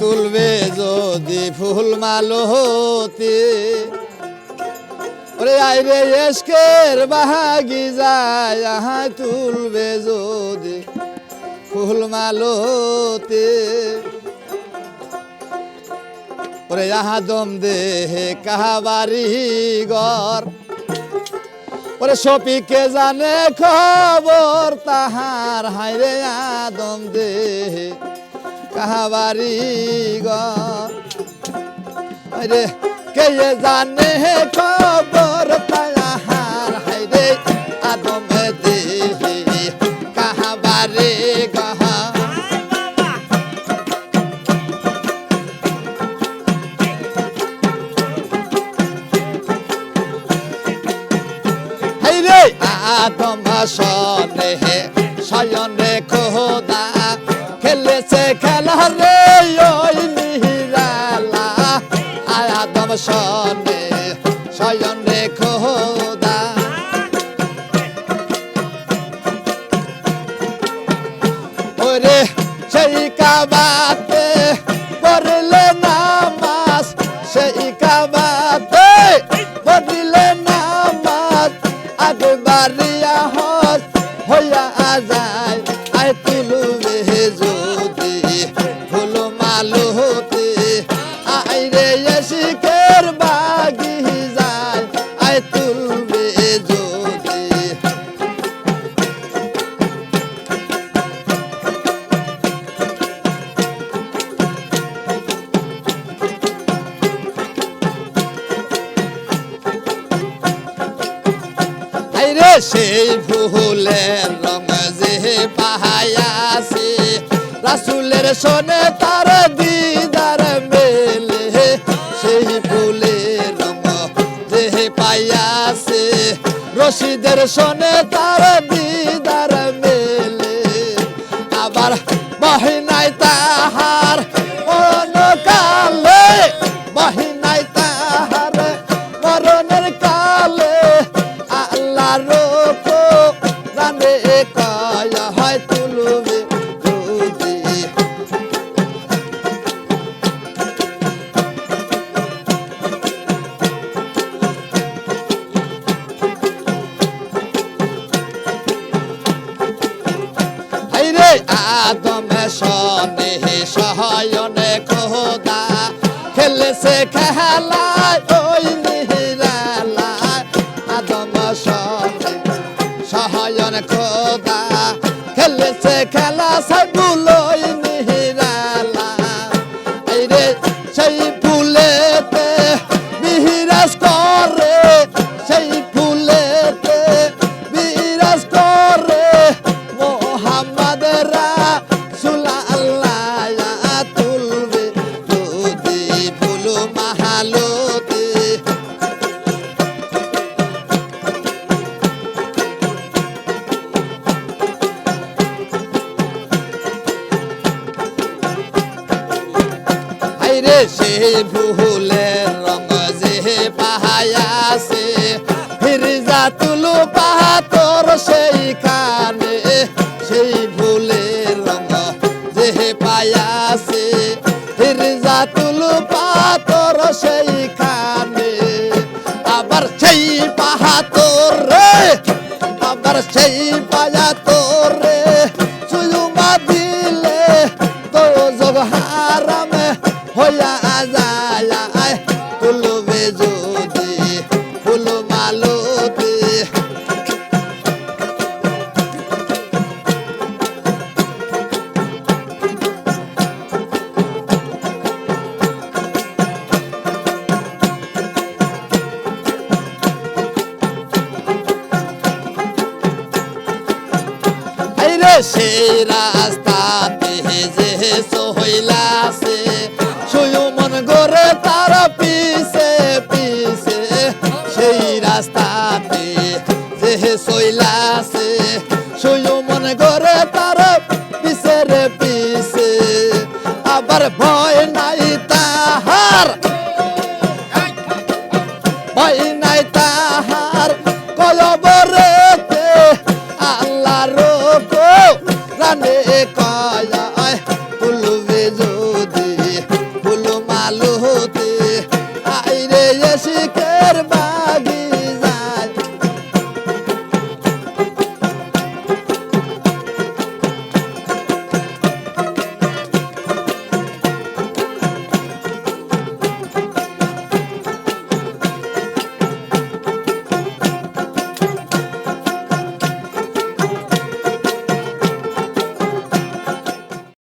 তুলবে যদি ফুল মালতি ওরে আইরে এসকের বাহাগি যায় আহাই তুলবে যদি ফুল মালতি ওরে আহা দম দেহে কাহাবারি গর। ওরে সপিকে জানে খবর, তাহার হাইরে আদম দেহে। কাহাবারি গর কে জানে খবর তাহার হাইরে আদম দেহে কাহাবারি গহা হাই রে, আদম সনে হে, শয়নে খোদা, খেলেছে খেলা Cheia e cava. সেই ফুলের রঙ যে পাহায়াছে, রাসুলের শোনে তার দিদার মেলে, সেই ফুলের রঙ যে পাইয়াছে, রশিদের সোনে তার দিদার আইরে আদম সনে সহায়নে খোদা। খেলেছে খেলায়, ওই নিহিরালা আদম সনে সহায়ন খোদা। খেলেছে খেলা ওই নিহিরালা আইরে সেই ফুলেতে সেই ভুলের রঙ যে পাহায়াছে ফিরজা সেই ভুলের রঙ তোর সেই পাহা তোর রে, আবার সেই পায়া তোর সেই রাস্তাতে যে সহইলাছে সুয়মন গরে তার পিছে পিছে সেই রাস্তাতে যে সইলাছে সুয়মন গরে তার পিছে রে পিছে আবার ভয় নাই তাহার ভয় Herba